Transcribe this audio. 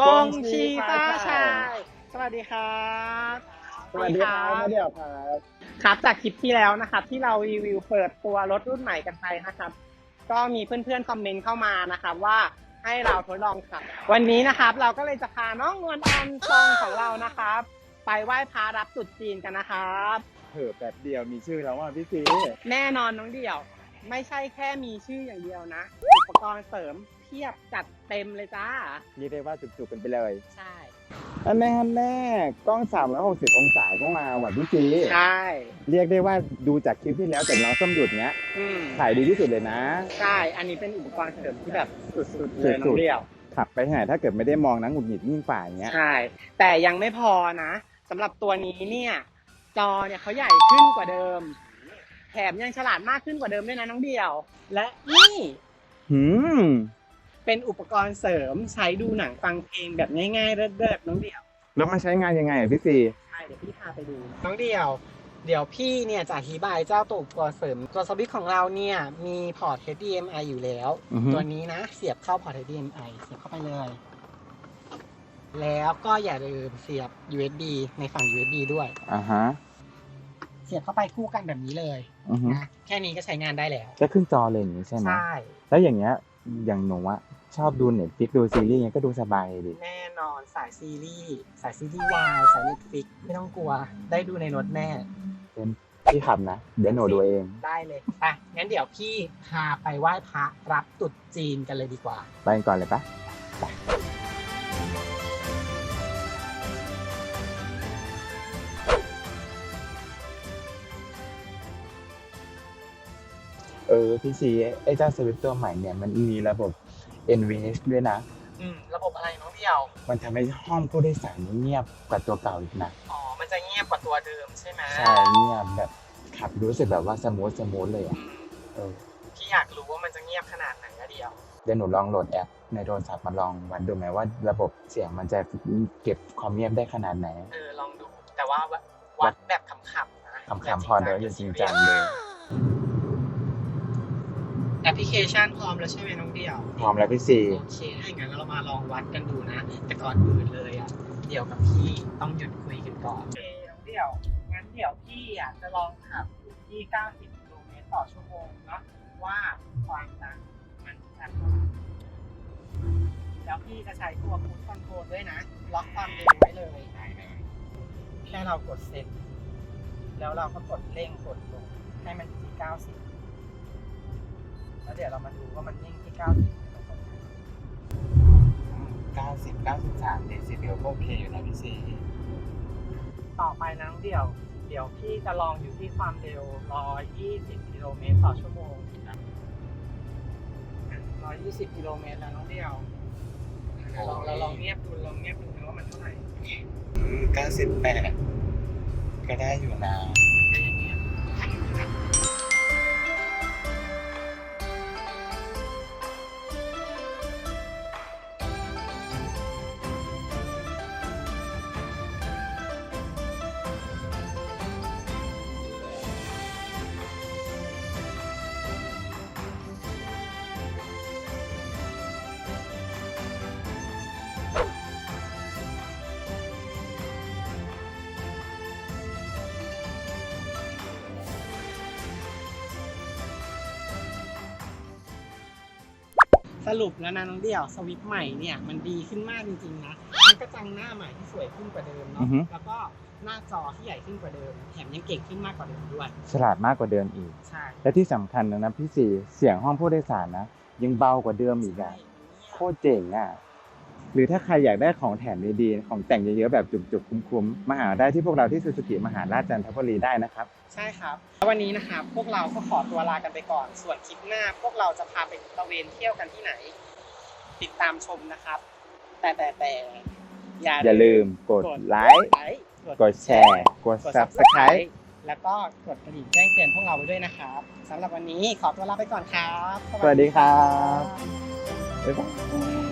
กงชีฟ้าชาย สวัสดีครับสวัสดีครับมาเดี่ยวครับครับจากคลิปที่แล้วนะครับ ที่เรารีวิวเปิดตัวรถรุ่นใหม่กันไปนะครับ ก็มีเพื่อนๆคอมเมนต์เข้ามานะครับว่าให้เราทดลองขับ วันนี้นะครับ เราก็เลยจะพาน้องนวลออนซองของเรานะครับ ไปไหว้พระรับตรุษจีนกันนะครับเผิ่แบบเดียวมีชื่อแล้วว่าพี่ซีแน่นอนน้องเดี่ยว ไม่ใช่แค่มีชื่ออย่างเดียวนะ อุปกรณ์เสริมเพียบจัดเต็มเลยจ้า เรียกได้ว่าจุกๆกันไปเลยใช่ อันแน่อันแน่กล้อง 360 องศาก็มาว่ะพี่ซีใช่ เรียกได้ว่าดูจากคลิปที่แล้วจากน้องส้มหยุดเนี้ยอืมขายดีที่สุดเลยนะ ใช่ อันนี้เป็นอุปกรณ์เสริมที่แบบสุดๆเลยน้องเดี่ยว ขับไปที่ไหนถ้าเกิดไม่ได้มองนะหงุดหงิดยิ่งฝ่าอย่างเงี้ย ใช่ แต่ยังไม่พอนะสำหรับตัวนี้เนี่ย จอเนี่ยเขาใหญ่ขึ้นกว่าเดิมแถมยังฉลาดมากขึ้นกว่าเดิมด้วยนะน้องเดี่ยว และนี่หืมเป็นอุปกรณ์เสริมใช้ดูหนังฟังเพลงแบบง่ายๆเริดๆน้องเดี่ยวแล้วมันใช้งานยังไงอะพี่ซีใช่เดี๋ยวพี่พาไปดู น้องเดี่ยว เดี๋ยวพี่เนี่ยจะอธิบายเจ้าตัวอุปกรณ์เสริมตัวสวิตช์ของเราเนี่ยมีพอร์ต HDMI อยู่แล้ว อือฮึ ตัวนี้นะ เสียบเข้าพอร์ต HDMI เสียบเข้าไปเลย แล้วก็อย่าลืมเสียบ USB ในฝั่ง USB ด้วย อ่าฮะ เสียบเข้าไปคู่กันแบบนี้เลย อือฮึ นะแค่นี้ก็ใช้งานได้แล้ว ก็ขึ้นจอเลยอย่างนี้ใช่ไหมใช่ แล้วอย่างเงี้ยอย่างหนูอะชอบดูเน็ตฟิกดูซีรีส์เงี้ยก็ดูสบายดิแน่นอนสายซีรีส์ สายซีรีส์วายสายเน็ตฟิกไม่ต้องกลัว ได้ดูในรถแน่ พี่ขับนะ เดี๋ยวหนูดูเอง ได้เลยไปงั้นเดี๋ยวพี่พาไปไหว้พระรับตรุษจีนกันเลยดีกว่า ไปกันก่อนเลยปะ เออพี่ซีไอ้เจ้าสวิตตัวใหม่เนี่ยมันมีระบบ NVH ด้วยนะ อืมระบบอะไรน้องเดียวมันทำให้ห้องผู้โดยสารเงียบกว่าตัวเก่าอีกนะอ๋อมันจะเงียบกว่าตัวเดิมใช่ไหมใช่เงียบแบบขับรู้สึกแบบว่าสมูทสมูทเลยอือะมเออพี่อยากรู้ว่ามันจะเงียบขนาดไหนนะเดียวเดี๋ยวหนูลองโหลดแอปในโทรศัพท์มาลองวัดดูไหมว่า ระบบเสียงมันจะเก็บความเงียบได้ขนาดไหน เออลองดูแต่ว่าวัดแบบขำๆนะคำๆพอเดี๋ยวจะจริงจังเลย แอปพลิเคชันพร้อมแล้วใช่ไหมน้องเดียวพร้อมแล้วพี่ซีโอเคถ้าอย่างนั้นเรามาลองวัดกันดูนะ แต่ก่อนอื่นเลยอะเดี๋ยวกับพี่ต้องหยุดคุยกันก่อนโอเคน้องเดี่ยวงั้นเดี๋ยวพี่อะจะลองขับอยู่ที่ 90กิโลเมตรต่อชั่วโมงเนาะว่าความดังมันจะเท่าไหร่แล้วพี่จะใช้ตัวพูดคอนโทรลด้วยนะ ล็อกความเร็วไว้เลยแค่เรากดเซ็ตแล้วเราก็กดเร่งกดลงให้มันอยู่ที่ 90 แล้วเดี๋ยวเรามาดูว่ามันนิ่งที่ 90หรือตรงไหน90 93เดซิเบลก็โอเคอยู่นะพี่ซีต่อไปนะน้องเดี่ยว เดี๋ยวพี่จะลองอยู่ที่ความเร็ว 120 กิโลเมตรต่อชั่วโมงนะ120 กิโลเมตรแล้วน้องเดี่ยวลองเราลองเงียบดูลองเงียบดูนะว่ามันเท่าไหร่98 ก็ได้อยู่นะ สรุปแล้วนะน้องเดี่ยวสวิตช์ใหม่เนี่ยมันดีขึ้นมากจริงๆนะมันกระจังหน้าใหม่ที่สวยขึ้นกว่าเดิมอืเนาะอฮึ แล้วก็หน้าจอที่ใหญ่ขึ้นกว่าเดิมแถมยังเก่งขึ้นมากกว่าเดิมด้วยฉลาดมากกว่าเดิมอีก ใช่และที่สำคัญนะนะพี่ซีเสียงห้องผู้โดยสารนะ ยังเบากว่าเดิมอีกอะโคตรเจ๋งอะ หรือถ้าใครอยากได้ของแถมดีๆ ของแต่งเยอะๆ แบบจุกๆ คุ้มๆ มาหาได้ที่พวกเราที่ซูซูกิมหาราชจันทบุรีได้นะครับ ใช่ครับแล้ววันนี้นะครับพวกเราก็ขอตัวลากันไปก่อน ส่วนคลิปหน้าพวกเราจะพาไปตระเวนเที่ยวกันที่ไหน ติดตามชมนะครับ แต่แต่แต่อย่าลืมกดไลค์ค์กดแชร์ กด subscribe แล้วก็กดกระดิ่งแจ้งเตือนพวกเราไว้ด้วยนะครับสำหรับวันนี้ขอตัวลาไปก่อนครับ สวัสดีครับบ๊ายบาย